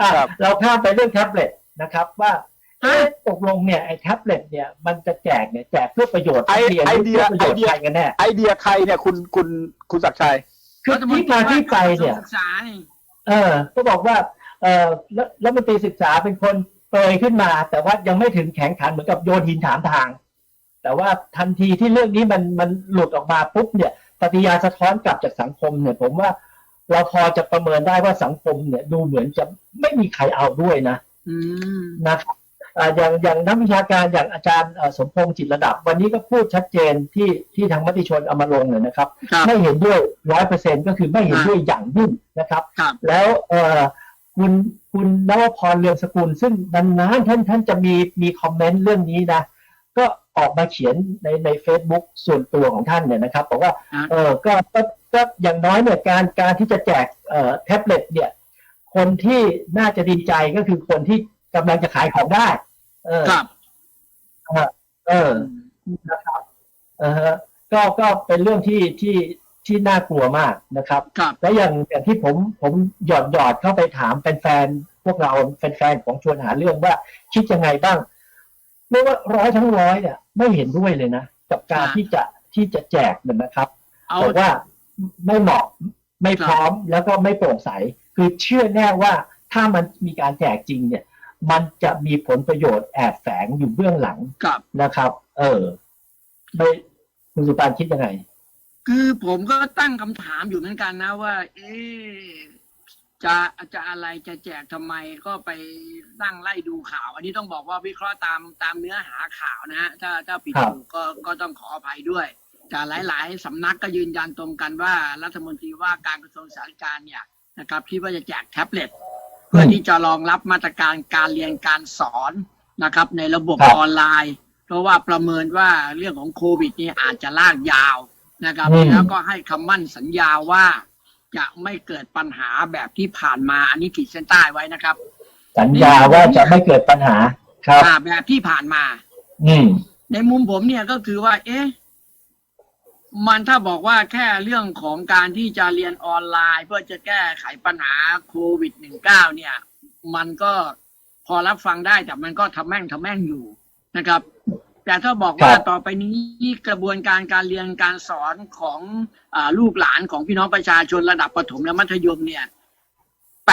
อะครับเราข้ามไปเรื่องแท็บเล็ตนะครับว่าเอ๊ะตกลงเนี่ยไอ้แท็บเล็ตเนี่ยมันจะแจกเนี่ยแจกเพื่อประโยชน์ไอนักเรียนไอหรืเดียเพื่อประโยชน์ไอเดียใครกันแน่ไอเดียใครเนี่ยคุณคุณคุณศักดิ์ชัยคือที่มาที่ไปเนี่ยศึกษานี่เออ ก็บอกว่า เออแล้วรัฐมนตรีศึกษาเป็นคนเปรยขึ้นมา แต่ว่ายังไม่ถึงแข็งขันเหมือนกับโยนหินถามทาง แต่ว่าทันทีที่เรื่องนี้มันมันหลุดออกมาปุ๊บเนี่ยปฏิกิริยาสะท้อนกลับจากสังคมเนี่ย ผมว่า เราพอจะประเมินได้ว่าสังคมเนี่ยดูเหมือนจะไม่มีใครเอาด้วยนะอืมนะครับอ่าอย่างอย่างนักวิชาการอย่างอาจารย์เอ่อสมพงษ์จิตระดับ วันนี้ก็พูดชัดเจนที่ที่ทางมติชนเอามาลงเนี่ยนะครับครับไม่เห็นด้วยร้อยเปอร์เซ็นก็คือไม่เห็นด้วยอย่างยิ่งนะครับครับแล้วเอ่อคุณคุณนวพรเรืองสกุล ซึ่งนานๆท่านท่านจะมีมีคอมเมนต์เรื่องนี้นะ ก็ออกมาเขียนในใน Facebook ส่วนตัวของท่านเนี่ยนะครับบอกว่าอ่าเออก็ ก็ก็อย่างน้อยเนี่ยการการที่จะแจกเอ่อแท็บเล็ตเนี่ย คนที่น่าจะดีใจก็คือคนที่กำลังจะขายของได้ เออครับเออนะครับเออฮะก็ก็เป็นเรื่องที่ที่ที่น่ากลัวมากนะครับครับและอย่างอย่างที่ผมผมหยอดหยอดเข้าไปถามแฟนๆพวกเราแฟนๆของชวนหาเรื่องว่าคิดยังไงบ้างไม่ว่าร้อยทั้งร้อยเนี่ยไม่เห็นด้วยเลยนะ กับการอ่าที่จะที่จะแจกเนี่ยนะครับเอาบอกว่า ไม่เหมาะไม่พร้อมแล้วก็ไม่โปร่งใส คือเชื่อแน่ว่าถ้ามันมีการแจกจริงเนี่ย มันจะมีผลประโยชน์แอบแฝงอยู่เบื้องหลังครับนะครับ เออไม่คุณสุปานคิดยังไง คือผมก็ตั้งคำถามอยู่เหมือนกันนะว่า เอ๊ะจะจะอะไรจะแจกทำไมก็ไปนั่งไล่ดูข่าว อันนี้ต้องบอกว่าวิเคราะห์ตามตามเนื้อหาข่าวนะฮะถ้าถ้าผิดครับถูกก็ก็ต้องขออภัยด้วย แต่หลาย ๆสำนักก็ยืนยันตรงกันว่ารัฐมนตรีว่าการกระทรวงสาธารณสุขเนี่ยนะครับคิดว่าจะแจกแท็บเล็ตเพื่อที่จะรองรับมาตรการการเรียนการสอนนะครับ ในระบบครับออนไลน์ เพราะว่าประเมินว่าเรื่องของโควิดนี่อาจจะลากยาวนะครับอืมแล้วก็ให้คำมั่นสัญญาว่าจะไม่เกิดปัญหาแบบที่ผ่านมาอันนี้ขีดเส้นใต้ไว้นะครับ สัญญาว่าจะไม่เกิดปัญหาครับอ่าแบบที่ผ่านมา อืมในมุมผมเนี่ยก็คือว่า เอ๊ะ มันถ้าบอกว่าแค่เรื่องของการที่จะเรียนออนไลน์ เพื่อจะแก้ไขปัญหาโควิด -19 เนี่ย มันก็พอรับฟังได้แต่มันก็ทำแม่งทำแม่งอยู่นะครับ แต่ถ้าบอกว่าครับต่อไปนี้กระบวนการการเรียนการสอนของอาลูกหลานของพี่น้องประชาชนระดับประถมและมัธยมเนี่ย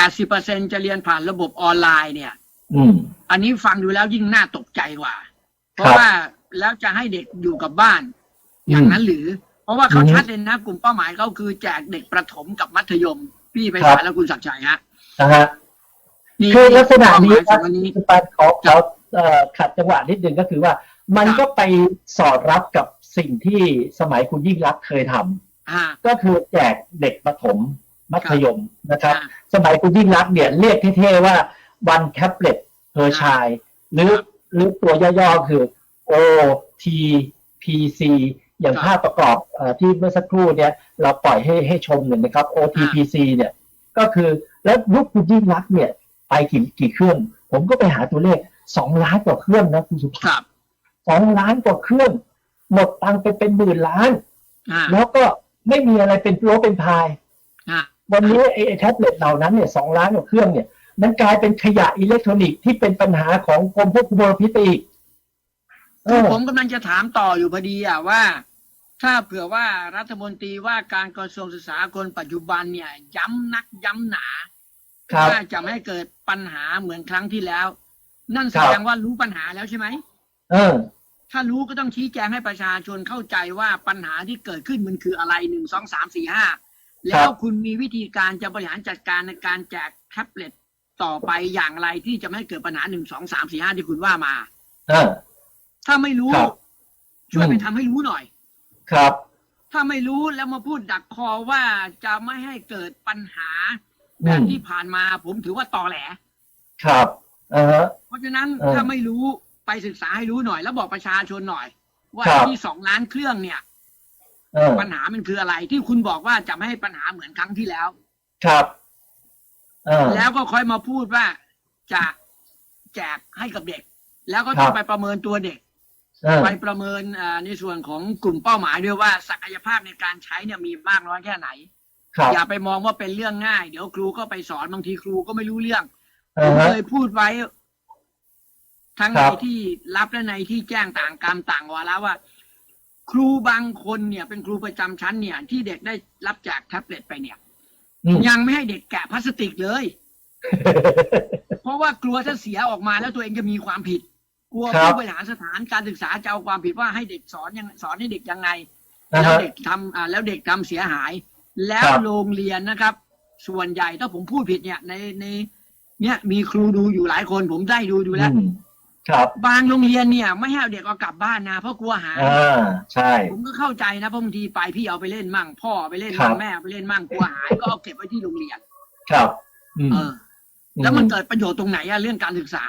80%จะเรียนผ่านระบบออนไลน์เนี่ยอืมอันนี้ฟังดูแล้วยิ่งน่าตกใจกว่า เพคราะรับว่าแล้วจะให้เด็กอยู่กับบ้าน อย่างนั้นหรือ เพราะว่าเขาอืมชัดเลยนะ กลุ่มเป้าหมายเขาคือแจกเด็กประถมกับมัธยม พี่ไปครัสาบรและคุณศักดิ์ชัยฮะนะฮะนี่คือลักษณะนี้เป้าหมายคสรัอบงอันนี้คุณปานขอขอเอ่อขัดจังหวะนิดนึงก็คือว่า มันครับก็ไปสอดรับกับสิ่งที่สมัยคุณยิ่งรักษณ์เคยทำอ่าก็คือแจกเด็กประถมมัธยมนะครับอ่าสมัยคุณยิ่งรักษณ์เนี่ยเรียกเท่ๆว่าวันแท็บเล็ตเพอร์ชาย หรือครับหรือตัวย่อๆคือ O T P C อย่างครับภาพประกอบเอ่อที่เมื่อสักครู่เนี่ยเราปล่อยให้ให้ชมเนี่ยนะครับ O T P C เนี่ยก็คือแล้วยุคคุณยิ่งรักษณ์เนี่ยไปกี่กี่เครื่อง ผมก็ไปหาตัวเลขสองล้านกว่าเครื่องนะคุณสุคภารัพบสองล้านกว่าเครื่องหมดตังค์ไปเป็นหมื่นล้านอ่าแล้วก็ไม่มีอะไรเป็นโลเป็นพายอ่าวันนี้ไอ้ไอ้แท็บเล็ตเหล่านั้นเนี่ยสองล้านกว่าเครื่องเนี่ยมันกลายเป็นขยะอิเล็กทรอนิกส์ที่เป็นปัญหาของกรมควบคุมมลพิษไปอีกเอคืออผมกำลังจะถามต่ออยู่พอดีอะว่า ถ้าเผื่อว่ารัฐมนตรีว่าการกระทรวงศึกษาคนปัจจุบันเนี่ย ย้ำนักย้ำหนาครับ ว่าจะไม่ให้เกิดปัญหาเหมือนครั้งที่แล้ว นั่นแสครับดงว่ารู้ปัญหาแล้วใช่ไหม เออ ถ้ารู้ก็ต้องชี้แจงให้ประชาชนเข้าใจว่าปัญหาที่เกิดขึ้นมันคืออะไรหนึ่งสองสามสี่ห้าแล้วคุณมีวิธีการจะบริหารจัดการในการแจกแท็บเล็ตต่อไปอย่างไรที่จะไม่ให้เกิดปัญหาหนึ่งสองสามสี่ห้าที่คุณว่ามา เออ ถ้าไม่รู้ ครับช่วยไปอืม ทำให้รู้หน่อย ครับ ถ้าไม่รู้แล้วมาพูดดักคอว่าจะไม่ให้เกิดปัญหาแบบอืมที่ผ่านมาผมถือว่าตอแหล ครับเออเพราะฉะนั้นเออถ้าไม่รู้ไปศึกษาให้รู้หน่อย แล้วบอกประชาชนหน่อย ว่าครับที่สองล้านเครื่องเนี่ยเออปัญหามันคืออะไร ที่คุณบอกว่าจะไม่ให้ปัญหาเหมือนครั้งที่แล้ว ครับเออแล้วก็ค่อยมาพูดว่าจะแจกให้กับเด็ก แล้วก็ครัต้องบไปประเมินตัวเด็กเออ ไปประเมินอ่าในส่วนของกลุ่มเป้าหมายด้วยว่าศักยภาพในการใช้เนี่ยมีมากน้อยแค่ไหนครับอย่าไปมองว่าเป็นเรื่องง่าย เดี๋ยวครูก็ไปสอนบางทีครูก็ไม่รู้เรื่องผอ่ามฮะเคยพูดไว้ ทั้งครัในบที่รับและในที่แจ้งต่างกรรมต่างวาระว่า ครูบางคนเนี่ย เป็นครูประจำชั้นเนี่ย ที่เด็กได้รับจากแท็บเล็ตไปเนี่ยอืมยังไม่ให้เด็กแกะพลาสติกเลย เพราะว่ากลัวถ้าเสียออกมาแล้วตัวเองจะมีความผิด กลัวครับผู้บริหารสถานการศึกษาจะเอาความผิดว่าให้เด็กสอนยังสอนให้เด็กยังไง นะแล้วฮะเด็กทำอ่าแล้วเด็กทำเสียหาย แล้วครับ โรงเรียนนะครับ ส่วนใหญ่ถ้าผมพูดผิดเนี่ยในในเนี่ยมีครูดูอยู่หลายคนผมได้ดูดูแล้ว อืมครับบางโรงเรียนเนี่ย ไม่ให้เอาเด็กเอากลับบ้านนะเพราะกลัวหาย อ่าใช่ ผมก็เข้าใจนะเพราะบางทีไปพี่เอาไปเล่นมั่ง พ่อเอาไปเล่นครัมั่งบ แม่เอาไปเล่นมั่งกลัวหายก็เอาเก็บไว้ที่โรงเรียน ครับ อืมเออ แล้วมันเกิดประโยชน์ตรงไหนอะเรื่องการศึกษา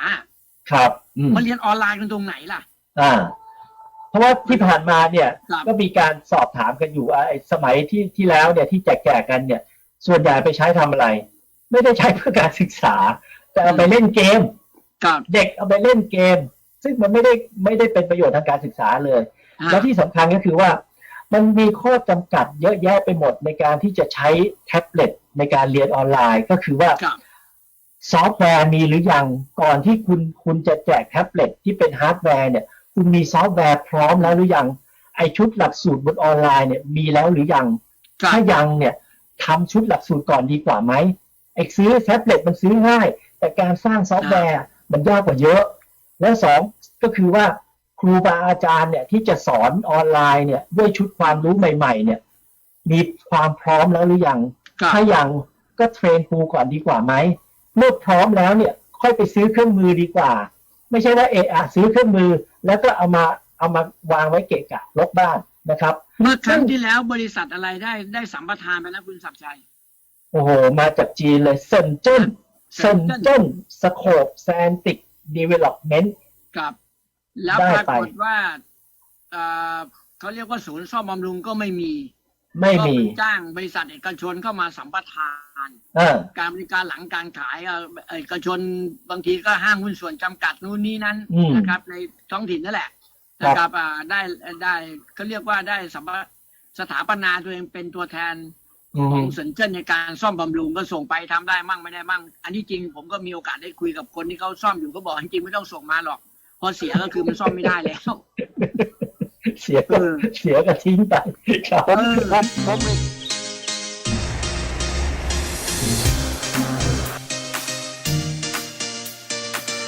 ครับอืมมันเรียนออนไลน์กันตรงไหนล่ะ อ่า เพราะว่าที่ผ่านมาเนี่ย ครับ ก็มีการสอบถามกันอยู่ว่าไอ้สมัยที่ที่แล้วเนี่ยที่แจกแจกกันเนี่ย ส่วนใหญ่ไปใช้ทำอะไร ไม่ได้ใช้เพื่อการศึกษา แต่เอาไปเล่นเกม กับเด็กเอาไปเล่นเกม ซึ่งมันไม่ได้ไม่ได้เป็นประโยชน์ทางการศึกษาเลยและที่สำคัญก็คือว่า มันมีข้อจำกัดเยอะแยะไปหมดในการที่จะใช้แท็บเล็ตในการเรียนออนไลน์ ก็คือว่า กับ ซอฟต์แวร์มีหรือยังก่อนที่คุณคุณจะแจกแท็บเล็ตที่เป็นฮาร์ดแวร์เนี่ยคุณมีซอฟต์แวร์พร้อมแล้วหรือยังไอชุดหลักสูตรบนออนไลน์เนี่ยมีแล้วหรือยังกับถ้ายังเนี่ยทำชุดหลักสูตรก่อนดีกว่าไหมไอซื้อแท็บเล็ตมันซื้อง่าย แต่การสร้างซอฟต์แวร์มันยากกว่าเยอะ และสองก็คือว่าครูบาอาจารย์เนี่ยที่จะสอนออนไลน์เนี่ยด้วยชุดความรู้ใหม่ ๆ เนี่ย มีความพร้อมแล้วหรือยังกับถ้ายังก็เทรนครูก่อนดีกว่าไหม เมื่อพร้อมแล้วเนี่ยค่อยไปซื้อเครื่องมือดีกว่า ไม่ใช่ว่าเอะอะซื้อเครื่องมือ แล้วก็เอามาเอามาวางไว้เกะกะลกบ้านนะครับ เมื่อครั้งที่แล้วบริษัทอะไรได้ได้สัมปทานไปนะคุณศักดิ์ชัยโอ้โห มาจากจีนเลยเซนเจิ้นเซนเจิ้นสโคปแซนติกดีเวล็อปเมนต์กับ แล้วได้ปราไปกฏว่าเอ่อเขาเรียกว่าศูนย์ซ่อมบำรุงก็ไม่มี ไม่ก็มีไปจ้างบริษัทเอกชนเข้ามาสัมปทาน เออ การบริการหลังการขายเอ่อเอกชนบางทีก็ห้างหุ้นส่วนจำกัดนู่นนี่นั้นอืมนะครับ ในท้องถิ่นนั่นแหละครับ นะครับอ่าได้ได้เขาเรียกว่าได้สัมปสถาปนาตัวเองเป็นตัวแทนอืของมเซินเจิ้นในการซ่อมบำรุงก็ส่งไปทำได้มั่งไม่ได้มั่ง อันที่จริงผมก็มีโอกาสได้คุยกับคนที่เขาซ่อมอยู่ก็บอกจริงๆไม่ต้องส่งมาหรอกเพอเสียก็คือมันซ่อมไม่ได้แล้ว เสียก็เออเสี